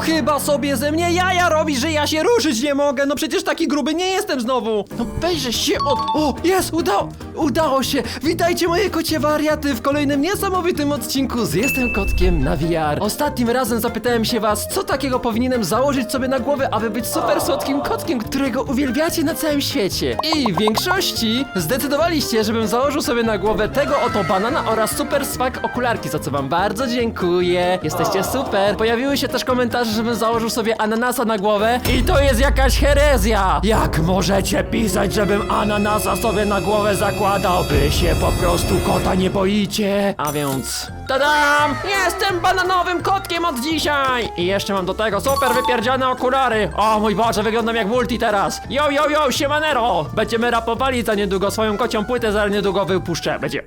Chyba sobie ze mnie jaja robi, że ja się ruszyć nie mogę. No przecież taki gruby nie jestem znowu. No weźże się od... O, jest, udało, udało się. Witajcie moje kocie wariaty w kolejnym niesamowitym odcinku z Jestem Kotkiem na VR. Ostatnim razem zapytałem się was, co takiego powinienem założyć sobie na głowę, aby być super słodkim kotkiem, którego uwielbiacie na całym świecie. I w większości zdecydowaliście, żebym założył sobie na głowę tego oto banana oraz super swag okularki, za co wam bardzo dziękuję. Jesteście super. Pojawiły się też komentarze, żebym założył sobie ananasa na głowę i to jest jakaś herezja. Jak możecie pisać, żebym ananasa sobie na głowę zakładał? Wy się po prostu kota nie boicie. A więc... Tadam! Jestem bananowym kotkiem od dzisiaj! I jeszcze mam do tego super wypierdziane okulary! O mój Boże, wyglądam jak multi teraz! Yo, yo, yo, siemanero! Będziemy rapowali za niedługo swoją kocią płytę, za niedługo wypuszczę. Będzie...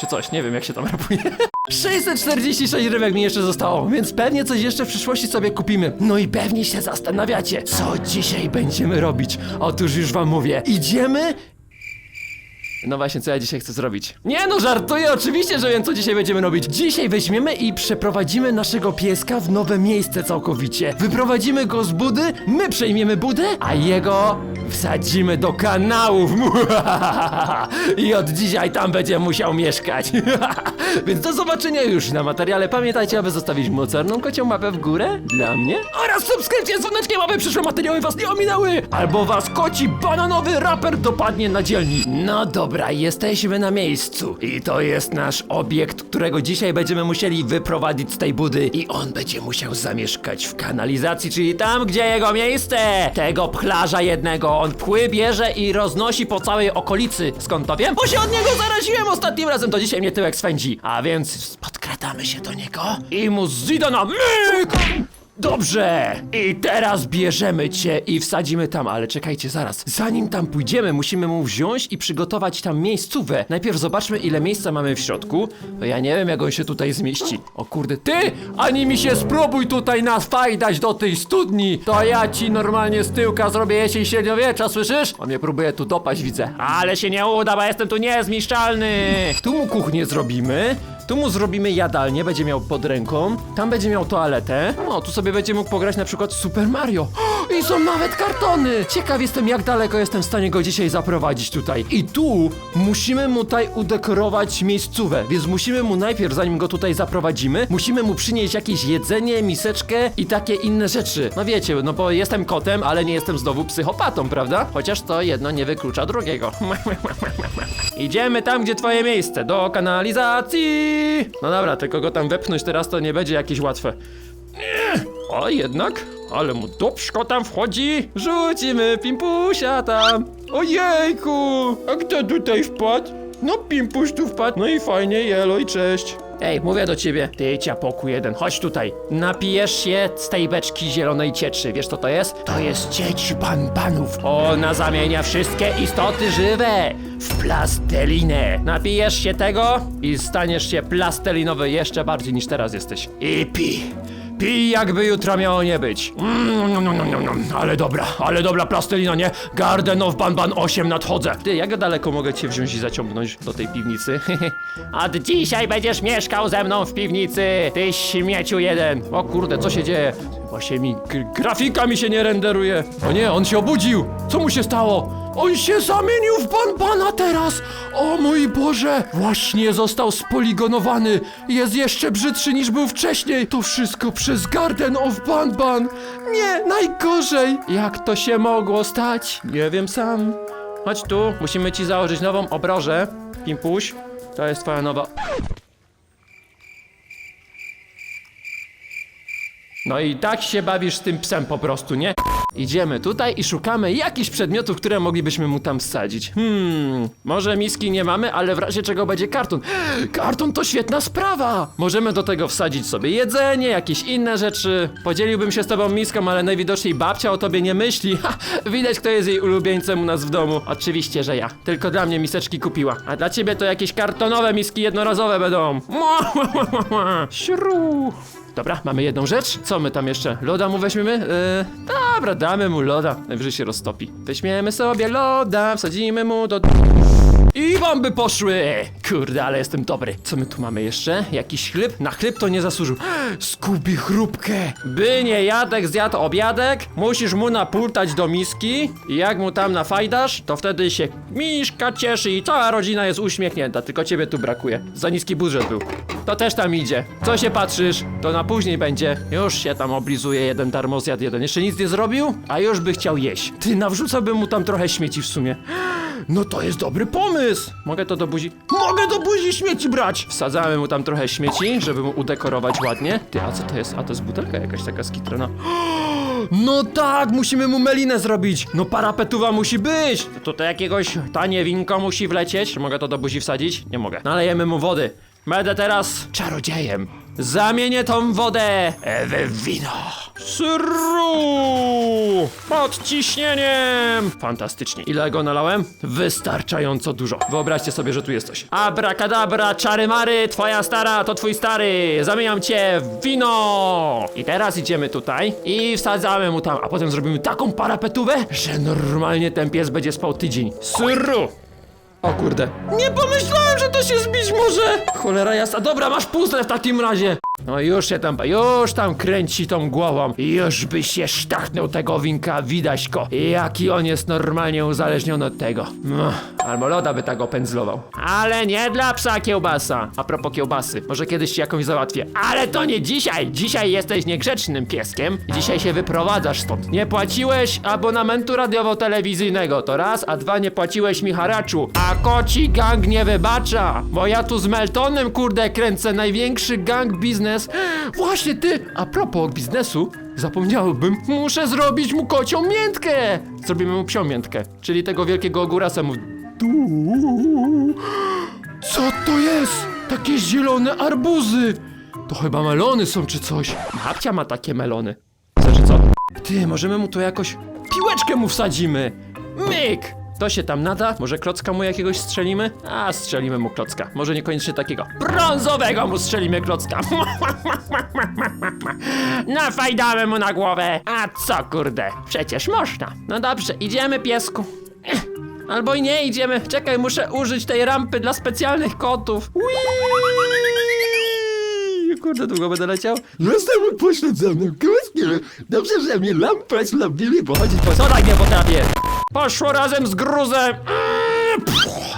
Czy coś, nie wiem jak się tam rapuje. 646 rybek mi jeszcze zostało, więc pewnie coś jeszcze w przyszłości sobie kupimy. No i pewnie się zastanawiacie, co dzisiaj będziemy robić. Otóż już wam mówię, idziemy no właśnie, co ja dzisiaj chcę zrobić? Nie no, żartuję, oczywiście, że wiem, co dzisiaj będziemy robić. Dzisiaj weźmiemy i przeprowadzimy naszego pieska w nowe miejsce całkowicie. Wyprowadzimy go z budy, my przejmiemy budę, a jego wsadzimy do kanałów. I od dzisiaj tam będzie musiał mieszkać. Więc do zobaczenia już na materiale. Pamiętajcie, aby zostawić mocarną kocią mapę w górę dla mnie oraz subskrypcję z dzwoneczkiem, aby przyszłe materiały was nie ominęły. Albo was koci bananowy raper dopadnie na dzielni. No dobra, jesteśmy na miejscu. I to jest nasz obiekt, którego dzisiaj będziemy musieli wyprowadzić z tej budy. I on będzie musiał zamieszkać w kanalizacji, czyli tam, gdzie jego miejsce. Tego pchlarza jednego. On pchły bierze i roznosi po całej okolicy. Skąd to wiem? Bo się od niego zaraziłem ostatnim razem, to dzisiaj mnie tyłek swędzi. A więc podkradamy się do niego i mu zida na! Dobrze! I teraz bierzemy cię i wsadzimy tam, ale czekajcie zaraz. Zanim tam pójdziemy, musimy mu wziąć i przygotować tam miejscówę. Najpierw zobaczmy, ile miejsca mamy w środku. Ja nie wiem, jak on się tutaj zmieści. O kurde, ty! Ani mi się spróbuj tutaj nafajdać do tej studni! To ja ci normalnie z tyłka zrobię jesień średniowiecza, słyszysz? On mnie próbuje tu dopaść, widzę. Ale się nie uda, bo jestem tu niezniszczalny! Tu mu kuchnię zrobimy. Tu mu zrobimy jadalnię, będzie miał pod ręką. Tam będzie miał toaletę. No, tu sobie będzie mógł pograć na przykład Super Mario. I są nawet kartony! Ciekaw jestem, jak daleko jestem w stanie go dzisiaj zaprowadzić tutaj. I tu musimy mu tutaj udekorować miejscówę, więc musimy mu najpierw, zanim go tutaj zaprowadzimy, musimy mu przynieść jakieś jedzenie, miseczkę i takie inne rzeczy. No wiecie, no bo jestem kotem, ale nie jestem znowu psychopatą, prawda? Chociaż to jedno nie wyklucza drugiego. Idziemy tam, gdzie twoje miejsce, do kanalizacji! No dobra, tylko go tam wepchnąć teraz to nie będzie jakieś łatwe. Nie. O, jednak, ale mu dupszko tam wchodzi. Rzucimy pimpusia tam. Ojejku, a kto tutaj wpadł? No pimpuś tu wpadł, no i fajnie, jelo i cześć. Ej, mówię do ciebie, ty ciapoku jeden, chodź tutaj. Napijesz się z tej beczki zielonej cieczy, wiesz co to jest? To jest ciecz banbanów. Ona zamienia wszystkie istoty żywe w plastelinę. Napijesz się tego i staniesz się plastelinowy jeszcze bardziej niż teraz jesteś. I pij. Pij jakby jutro miało nie być. Mm, nom, nom, nom, nom. Ale dobra, ale dobra plastelina, nie? Garden of Banban 8 nadchodzę. Ty, jak daleko mogę cię wziąć i zaciągnąć do tej piwnicy? Od dzisiaj będziesz mieszkał ze mną w piwnicy, ty śmieciu jeden. O kurde, co się dzieje? Właśnie mi, gr- grafika mi się nie renderuje. O nie, on się obudził. Co mu się stało? On się zamienił w Banbana teraz! O mój Boże! Właśnie został spoligonowany! Jest jeszcze brzydszy niż był wcześniej! To wszystko przez Garden of Banban! Nie, najgorzej! Jak to się mogło stać? Nie wiem sam. Chodź tu, musimy ci założyć nową obrożę. Pimpuś, to jest twoja nowa... No i tak się bawisz z tym psem po prostu, nie? Idziemy tutaj i szukamy jakichś przedmiotów, które moglibyśmy mu tam wsadzić. Hmm, może miski nie mamy, ale w razie czego będzie karton. Karton to świetna sprawa! Możemy do tego wsadzić sobie jedzenie, jakieś inne rzeczy. Podzieliłbym się z tobą miską, ale najwidoczniej babcia o tobie nie myśli. Ha, widać, kto jest jej ulubieńcem u nas w domu. Oczywiście, że ja. Tylko dla mnie miseczki kupiła. A dla ciebie to jakieś kartonowe miski jednorazowe będą. Śru. Dobra, mamy jedną rzecz. Co my tam jeszcze? Loda mu weźmiemy? Yy, dobra, damy mu loda. Najwyżej się roztopi. Weźmiemy sobie loda, wsadzimy mu do... I wam by poszły! Kurde, ale jestem dobry. Co my tu mamy jeszcze? Jakiś chleb? Na chleb to nie zasłużył. Skubi chrupkę! By nie jadek zjadł obiadek, musisz mu napultać do miski i jak mu tam nafajdasz, to wtedy się miszka cieszy i cała rodzina jest uśmiechnięta, tylko ciebie tu brakuje. Za niski budżet był. To też tam idzie. Co się patrzysz? To na później będzie. Już się tam oblizuje jeden darmozjad jeden. Jeszcze nic nie zrobił, a już by chciał jeść. Ty, nawrzucałbym mu tam trochę śmieci w sumie. No to jest dobry pomysł! Mogę to do buzi? Mogę do buzi śmieci brać! Wsadzamy mu tam trochę śmieci, żeby mu udekorować ładnie. Ty, a co to jest? A to jest butelka jakaś taka skitrana. No tak, musimy mu melinę zrobić! No parapetuwa musi być! To tutaj jakiegoś tanie winko musi wlecieć. Mogę to do buzi wsadzić? Nie mogę. Nalejemy mu wody. Będę teraz czarodziejem. Zamienię tą wodę w wino. Sru! Pod ciśnieniem! Fantastycznie. Ile go nalałem? Wystarczająco dużo. Wyobraźcie sobie, że tu jest coś. Abracadabra, czary mary, twoja stara to twój stary. Zamieniam cię w wino! I teraz idziemy tutaj i wsadzamy mu tam, a potem zrobimy taką parapetówę, że normalnie ten pies będzie spał tydzień. Sru! O kurde. Nie pomyślałem, że to się zbić może! Cholera jasna. Dobra, masz puzzle w takim razie. No już się tam, już tam kręci tą głową. Już by się sztachnął tego winka, widać go. Jaki on jest normalnie uzależniony od tego. No, albo loda by tak opędzlował. Ale nie dla psa kiełbasa. A propos kiełbasy, może kiedyś ci jakąś załatwię. Ale to nie dzisiaj. Dzisiaj jesteś niegrzecznym pieskiem. Dzisiaj się wyprowadzasz stąd. Nie płaciłeś abonamentu radiowo-telewizyjnego, to raz, a dwa nie płaciłeś mi haraczu. A koci gang nie wybacza, bo ja tu z Meltonem, kurde, kręcę największy gang biznes. Właśnie ty, a propos biznesu, zapomniałbym, muszę zrobić mu kocią miętkę. Zrobimy mu psią miętkę, czyli tego wielkiego ogórasa mu... Co to jest? Takie zielone arbuzy! To chyba melony są czy coś. Babcia ma takie melony. Znaczy co? Ty, możemy mu tu jakoś piłeczkę mu wsadzimy. Myk! To się tam nada? Może klocka mu jakiegoś strzelimy? A, strzelimy mu klocka. Może niekoniecznie takiego. Brązowego mu strzelimy klocka. Nafajdamy mu na głowę. A co kurde? Przecież można. No dobrze, idziemy piesku. Albo i nie idziemy. Czekaj, muszę użyć tej rampy dla specjalnych kotów. Whee! Kurde, długo będę leciał? Jestem pośledzonym krótkim. Dobrze, że mnie lampa slabili, bo chodzi po... Co tak nie potrafię? Poszło razem z gruzem.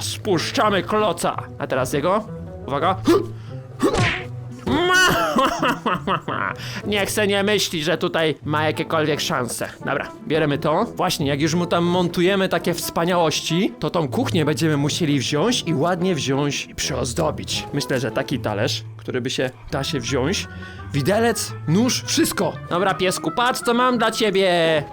Spuszczamy kloca. A teraz jego. Uwaga. Niech se nie myśli, że tutaj ma jakiekolwiek szanse. Dobra, bierzemy to. Właśnie, jak już mu tam montujemy takie wspaniałości, to tą kuchnię będziemy musieli wziąć i ładnie wziąć i przyozdobić. Myślę, że taki talerz, który by się da się wziąć. Widelec, nóż, wszystko. Dobra, piesku, patrz co mam dla ciebie.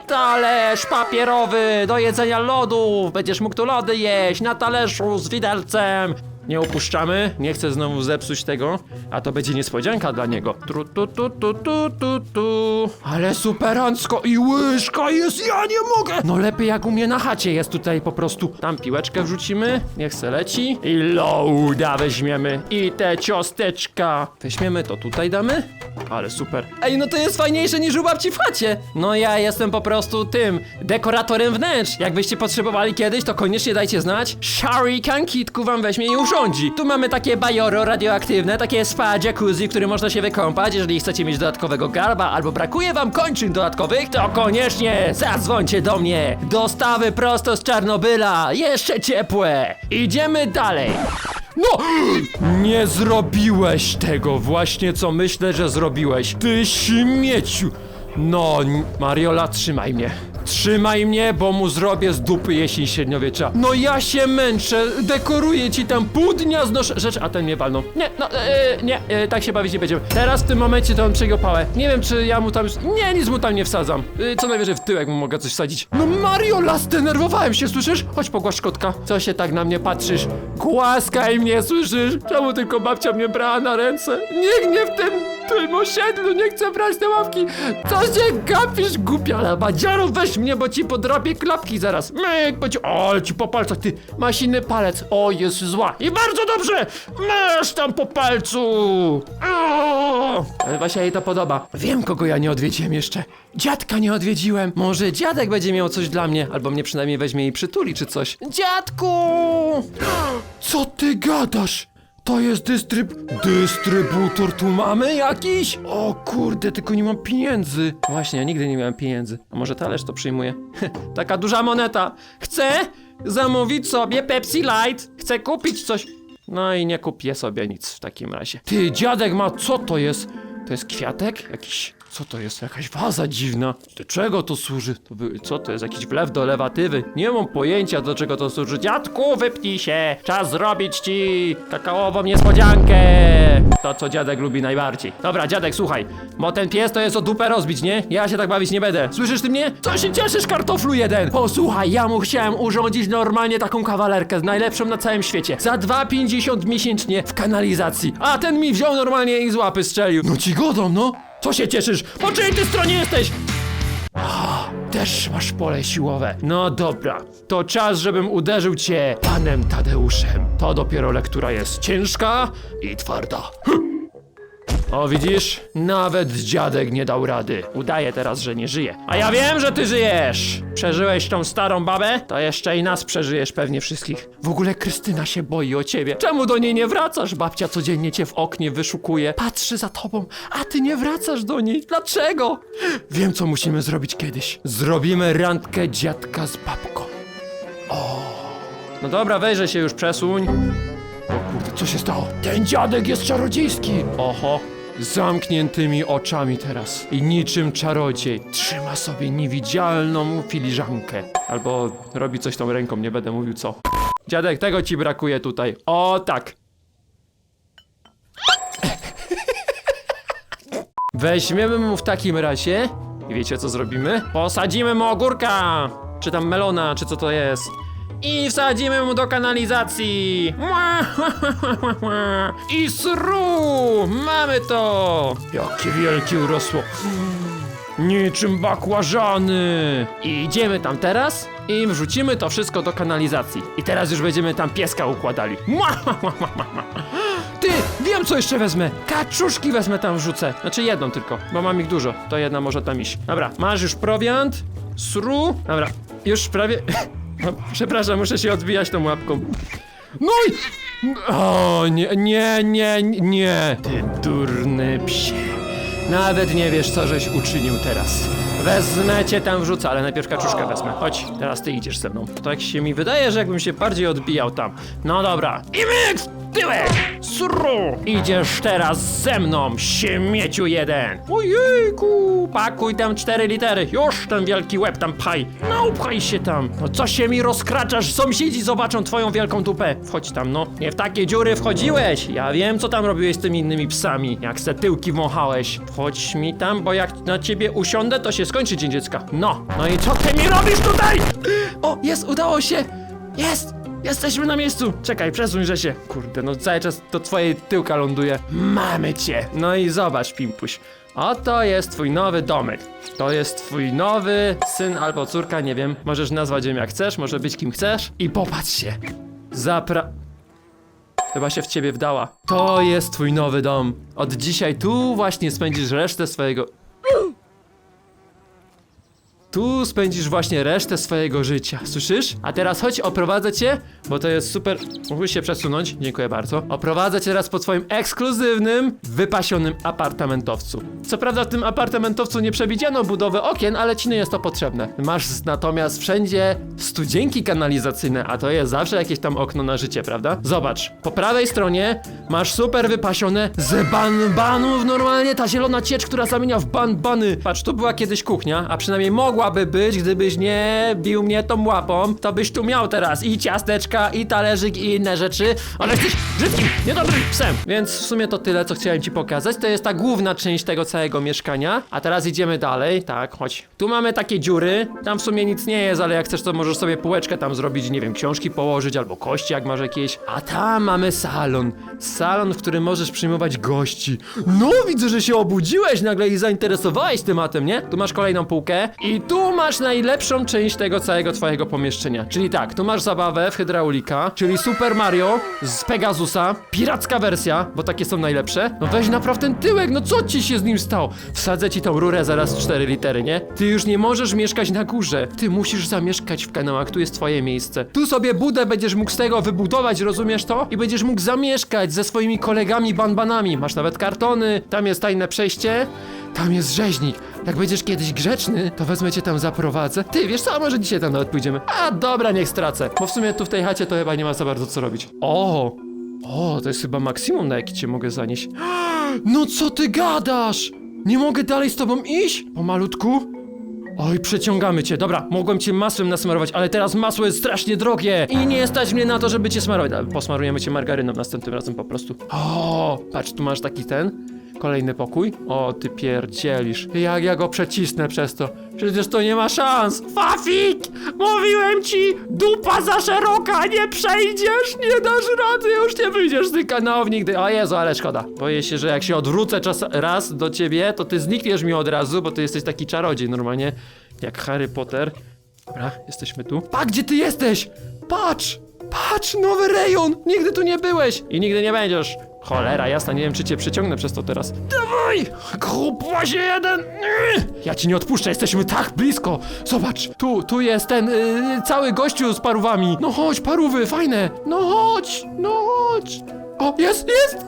Talerz papierowy do jedzenia lodów. Będziesz mógł tu lody jeść na talerzu z widelcem. Nie upuszczamy, nie chcę znowu zepsuć tego, a to będzie niespodzianka dla niego. Tru, tu, tu, tu, tu, tu, tu. Ale superancko i łyżka jest, ja nie mogę! No lepiej jak u mnie na chacie jest tutaj po prostu. Tam piłeczkę wrzucimy, niech se leci. I loada weźmiemy. I te ciosteczka. Weźmiemy to tutaj damy. Ale super. Ej, no to jest fajniejsze niż u babci w chacie. No ja jestem po prostu tym, dekoratorem wnętrz. Jakbyście potrzebowali kiedyś, to koniecznie dajcie znać. Sharikan Kitku wam weźmie i urządzi. Tu mamy takie bajoro radioaktywne, takie spa jacuzzi, w którym można się wykąpać, jeżeli chcecie mieć dodatkowego garba, albo brakuje wam kończyn dodatkowych, to koniecznie zadzwońcie do mnie. Dostawy prosto z Czarnobyla, jeszcze ciepłe. Idziemy dalej. No! Nie zrobiłeś tego właśnie, co myślę, że zrobiłeś. Ty śmieciu! No, Mariola, trzymaj mnie. Trzymaj mnie, bo mu zrobię z dupy jesień średniowiecza. No ja się męczę, dekoruję ci tam pół dnia znoszę rzecz, a ten mnie walnął. Nie, no, e, nie, e, tak się bawić nie będziemy. Teraz w tym momencie to on przegiął pałę. Nie wiem, czy ja mu tam... Nie, nic mu tam nie wsadzam. E, co najwyżej w tyłek mu mogę coś wsadzić. No Mariola, zdenerwowałem się, słyszysz? Chodź pogłasz kotka. Co się tak na mnie patrzysz? Głaskaj mnie, słyszysz? Czemu tylko babcia mnie brała na ręce? Niech mnie w tym tym osiedlu, nie chcę brać te ławki. Co się gapisz, głupia labadziaro, weź mnie, bo ci podrapię klapki zaraz. Myk, bo ci... O, ci po palcach, ty masz inny palec. O, jest zła. I bardzo dobrze, masz tam po palcu. Ale właśnie jej to podoba. Wiem, kogo ja nie odwiedziłem jeszcze. Dziadka nie odwiedziłem. Może dziadek będzie miał coś dla mnie, albo mnie przynajmniej weźmie i przytuli, czy coś. Dziadku! Co ty gadasz? To jest dystryb... Dystrybutor tu mamy jakiś? O kurde, tylko nie mam pieniędzy. Właśnie, ja nigdy nie miałem pieniędzy. A może talerz to przyjmuje? Taka duża moneta. Chcę zamówić sobie Pepsi Light. Chcę kupić coś. No i nie kupię sobie nic w takim razie. Ty, dziadek ma... Co to jest? To jest kwiatek? Jakiś... Co to jest? Jakaś waza dziwna. Do czego to służy? To by, co to jest? Jakiś wlew do lewatywy? Nie mam pojęcia do czego to służy. Dziadku, wypnij się! Czas zrobić ci kakaową niespodziankę! To, co dziadek lubi najbardziej. Dobra, dziadek, słuchaj. Bo ten pies to jest o dupę rozbić, nie? Ja się tak bawić nie będę. Słyszysz ty mnie? Co się cieszysz, kartoflu jeden? Posłuchaj, ja mu chciałem urządzić normalnie taką kawalerkę, najlepszą na całym świecie. Za 2,50 miesięcznie w kanalizacji. A ten mi wziął normalnie i z łapy strzelił. No ci godą, no! Co się cieszysz? Po czyjej ty stronie jesteś? Ah, Też masz pole siłowe. No dobra, to czas, żebym uderzył cię panem Tadeuszem. To dopiero lektura jest ciężka i twarda. O, widzisz? Nawet dziadek nie dał rady. Udaje teraz, że nie żyje. A ja wiem, że ty żyjesz! Przeżyłeś tą starą babę? To jeszcze i nas przeżyjesz pewnie wszystkich. W ogóle Krystyna się boi o ciebie. Czemu do niej nie wracasz? Babcia codziennie cię w oknie wyszukuje, patrzy za tobą, a ty nie wracasz do niej. Dlaczego? Wiem, co musimy zrobić kiedyś. Zrobimy randkę dziadka z babką. O. No dobra, wejrzę się już, przesuń. O kurde, co się stało? Ten dziadek jest czarodziejski! Oho. Zamkniętymi oczami teraz. I niczym czarodziej trzyma sobie niewidzialną filiżankę. Albo robi coś tą ręką, nie będę mówił co. Dziadek, tego ci brakuje tutaj. O tak. Weźmiemy mu w takim razie i wiecie co zrobimy? Posadzimy mu ogórka! Czy tam melona, czy co to jest? I wsadzimy mu do kanalizacji! I sru! Mamy to! Jakie wielkie urosło! Niczym bakłażany! I idziemy tam teraz i wrzucimy to wszystko do kanalizacji. I teraz już będziemy tam pieska układali. Ty, wiem co jeszcze wezmę. Kaczuszki wezmę tam wrzucę. Znaczy jedną tylko, bo mam ich dużo. To jedna może tam iść. Dobra, masz już prowiant. Sru. Dobra, już prawie... No, przepraszam, muszę się odbijać tą łapką. No i... O, nie, nie, nie, nie. Ty durny psie. Nawet nie wiesz, co żeś uczynił teraz. Wezmę cię tam wrzucę, ale najpierw kaczuszkę wezmę. Chodź, teraz ty idziesz ze mną. Tak się mi wydaje, że jakbym się bardziej odbijał tam. No dobra. I myk tyłek! Sru! Idziesz teraz ze mną, śmieciu jeden! Ojejku! Pakuj tam cztery litery. Już ten wielki łeb tam pchaj. No pchaj się tam. No co się mi rozkraczasz? Sąsiedzi zobaczą twoją wielką dupę. Wchodź tam, no. Nie w takie dziury wchodziłeś. Ja wiem, co tam robiłeś z tymi innymi psami. Jak se tyłki wąchałeś. Wchodź mi tam, bo jak na ciebie usiądę, to się skończy dzień dziecka. No. No i co ty mi robisz tutaj? O, jest, udało się. Jest. Jesteśmy na miejscu! Czekaj, przesuńże się. Kurde, no cały czas do twojej tyłka ląduje. Mamy cię! No i zobacz, Pimpuś. Oto jest twój nowy domek. To jest twój nowy syn albo córka, nie wiem. Możesz nazwać ją jak chcesz, może być kim chcesz. I popatrz się. Zapra... Chyba się w ciebie wdała. To jest twój nowy dom. Od dzisiaj tu właśnie spędzisz resztę swojego... Tu spędzisz właśnie resztę swojego życia, słyszysz? A teraz chodź, oprowadzę cię, bo to jest super... Mógłbyś się przesunąć? Dziękuję bardzo. Oprowadzę cię teraz po twoim ekskluzywnym, wypasionym apartamentowcu. Co prawda w tym apartamentowcu nie przewidziano budowy okien, ale ci nie jest to potrzebne. Masz natomiast wszędzie studzienki kanalizacyjne, a to jest zawsze jakieś tam okno na życie, prawda? Zobacz, po prawej stronie masz super wypasione z banbanów normalnie, ta zielona ciecz, która zamienia w banbany. Patrz, tu była kiedyś kuchnia, a przynajmniej mogła mogłaby być, gdybyś nie bił mnie tą łapą, to byś tu miał teraz i ciasteczka, i talerzyk, i inne rzeczy, ale jesteś brzydkim, niedobrym psem. Więc w sumie to tyle, co chciałem ci pokazać. To jest ta główna część tego całego mieszkania. A teraz idziemy dalej. Tak, chodź. Tu mamy takie dziury. Tam w sumie nic nie jest, ale jak chcesz, to możesz sobie półeczkę tam zrobić, nie wiem, książki położyć albo kości, jak masz jakieś. A tam mamy salon. Salon, w którym możesz przyjmować gości. No, widzę, że się obudziłeś nagle i zainteresowałeś tematem, nie? Tu masz kolejną półkę i tu masz najlepszą część tego całego twojego pomieszczenia. Czyli tak, tu masz zabawę w hydraulika, czyli Super Mario z Pegasusa, piracka wersja, bo takie są najlepsze. No weź napraw ten tyłek, no co ci się z nim stało? Wsadzę ci tą rurę zaraz cztery litery, nie? Ty już nie możesz mieszkać na górze. Ty musisz zamieszkać w kanałach, tu jest twoje miejsce. Tu sobie budę będziesz mógł z tego wybudować, rozumiesz to? I będziesz mógł zamieszkać ze swoimi kolegami banbanami. Masz nawet kartony, tam jest tajne przejście. Tam jest rzeźnik. Jak będziesz kiedyś grzeczny, to wezmę cię tam zaprowadzę. Ty, wiesz co, może dzisiaj tam nawet pójdziemy? A dobra, niech stracę. Bo w sumie tu w tej chacie to chyba nie ma za bardzo co robić. O! O, to jest chyba maksimum, na jaki cię mogę zanieść. No co ty gadasz? Nie mogę dalej z tobą iść? Pomalutku? Oj, przeciągamy cię. Dobra, mogłem cię masłem nasmarować, ale teraz masło jest strasznie drogie i nie stać mnie na to, żeby cię smarować. Posmarujemy cię margaryną następnym razem po prostu. O, patrz, tu masz taki ten. Kolejny pokój. O, ty pierdzielisz. Jak ja go przecisnę przez to? Przecież to nie ma szans. Fafik! Mówiłem ci! Dupa za szeroka! Nie przejdziesz! Nie dasz rady! Już nie wyjdziesz z tych kanałów nigdy. O Jezu, ale szkoda. Boję się, że jak się odwrócę czas raz do ciebie, to ty znikniesz mi od razu, bo ty jesteś taki czarodziej normalnie. Jak Harry Potter. Dobra, jesteśmy tu. Pa, gdzie ty jesteś? Patrz! Patrz, nowy rejon! Nigdy tu nie byłeś! I nigdy nie będziesz! Cholera jasna, nie wiem czy cię przyciągnę przez to teraz. Dawaj! Chłopazie jeden! Ja ci nie odpuszczę, jesteśmy tak blisko! Zobacz, tu, tu jest ten yy, cały gościu z parówami. No chodź, parówy, fajne! No chodź, no chodź! O, jest, jest!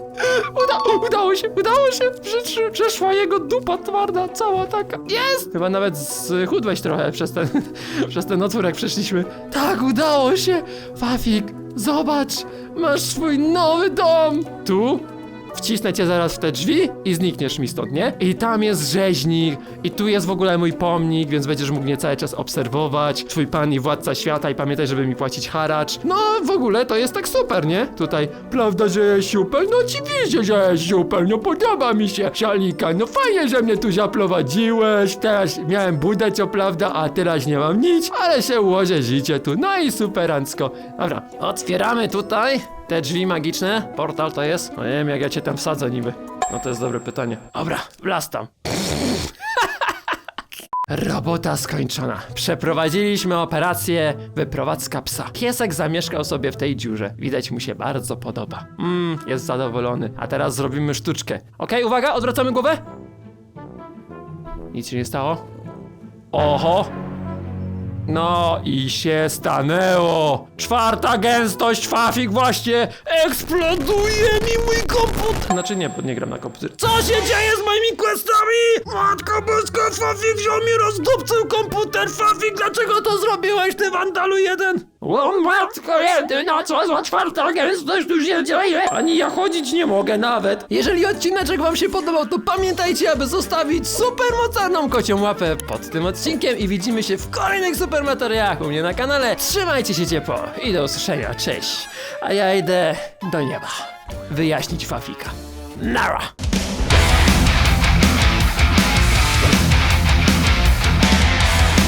Uda, udało się, udało się! Przesz, przeszła jego dupa twarda, cała taka. Jest! Chyba nawet schudłeś trochę przez ten, przez ten otwór, jak przeszliśmy. Tak, udało się! Fafik, zobacz! Masz swój nowy dom! Tu? Wcisnę cię zaraz w te drzwi i znikniesz mi stąd, nie? I tam jest rzeźnik, i tu jest w ogóle mój pomnik, więc będziesz mógł mnie cały czas obserwować. Twój pan i władca świata, i pamiętaj, żeby mi płacić haracz. No, w ogóle to jest tak super, nie? Tutaj, prawda, że jest super? No oczywiście, że jest super, no podoba mi się, sialika. No fajnie, że mnie tu zaprowadziłeś, teraz miałem budę, co prawda, a teraz nie mam nic, ale się ułożę życie tu, no i superancko. Dobra, otwieramy tutaj te drzwi magiczne. Portal to jest? No nie wiem, jak ja cię tam wsadzę niby. No to jest dobre pytanie. Dobra, wlastam. Robota skończona. Przeprowadziliśmy operację wyprowadzka psa. Piesek zamieszkał sobie w tej dziurze. Widać mu się bardzo podoba. Mmm, jest zadowolony. A teraz zrobimy sztuczkę. Okej, uwaga, odwracamy głowę. Nic się nie stało. Oho! No i się stanęło. Czwarta gęstość Fafik właśnie eksploduje mi mój komputer. Znaczy nie, nie gram na komputerze. Co się dzieje z moimi questami? Matko boska, Fafik wziął mi rozdupcył komputer. Fafik, dlaczego to zrobiłeś, ty wandalu jeden? O matko jedyna, co za czwarta gęstość tu się dzieje? Ani ja chodzić nie mogę nawet. Jeżeli odcineczek wam się podobał, to pamiętajcie, aby zostawić super mocarną kocią łapę pod tym odcinkiem i widzimy się w kolejnych super materiałach u mnie na kanale. Trzymajcie się ciepło i do usłyszenia, cześć. A ja idę do nieba wyjaśnić Fafika. Nara!